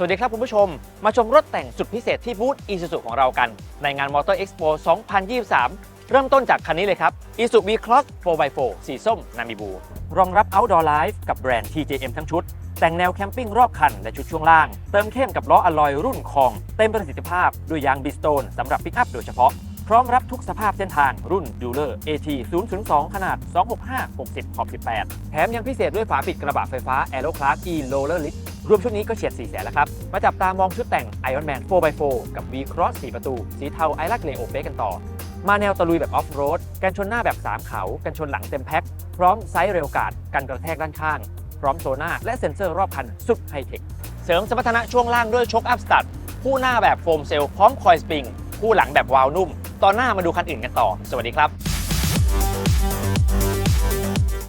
สวัสดีครับคุณผู้ชม มาชมรถแต่งสุดพิเศษที่บูธ Isuzu ของเรากัน ในงาน Motor Expo 2023 เริ่มต้นจากคันนี้เลยครับ Isuzu V-Cross 4x4 สีส้มนามิบู รองรับ Outdoor Life กับแบรนด์ TJM ทั้งชุด แต่งแนวแคมปิ้งรอบคันและชุดช่วงล่าง เติมเข้มกับล้ออะลอยรุ่นคอง เต็มประสิทธิภาพด้วยยางบิสโตนสำหรับปิกอัพโดยเฉพาะ พร้อมรับทุกสภาพเส้นทางรุ่น Dueler AT 002ขนาด 265 60 ขอบ 18 แถมยังพิเศษด้วยฝาปิดกระบะไฟฟ้า Aero Class E Roller Lift รวมชุดนี้ก็เฉียด 4 แสนแล้วครับ มาจับตามองชุดแต่ง Iron Man 4x4 กับ V Cross 4 ประตู สีเทาไอรักเลโอเปกันต่อ มาแนวตะลุยแบบออฟโรด กันชนหน้าแบบ 3 เขา กันชนหลังเต็มแพ็ค พร้อมไซส์เร็วกาด กันกระแทกด้านข้าง พร้อมโซน่าและเซ็นเซอร์รอบคันสุดไฮเทค เสริมสมรรถนะช่วงล่างด้วยช็อคอัพสตัดคู่หน้าแบบโฟมเซลล์พร้อมคอยสปริง คู่หลังแบบวาล์วนุ่ม ตอนหน้ามาดูคันอื่นกันต่อ สวัสดีครับ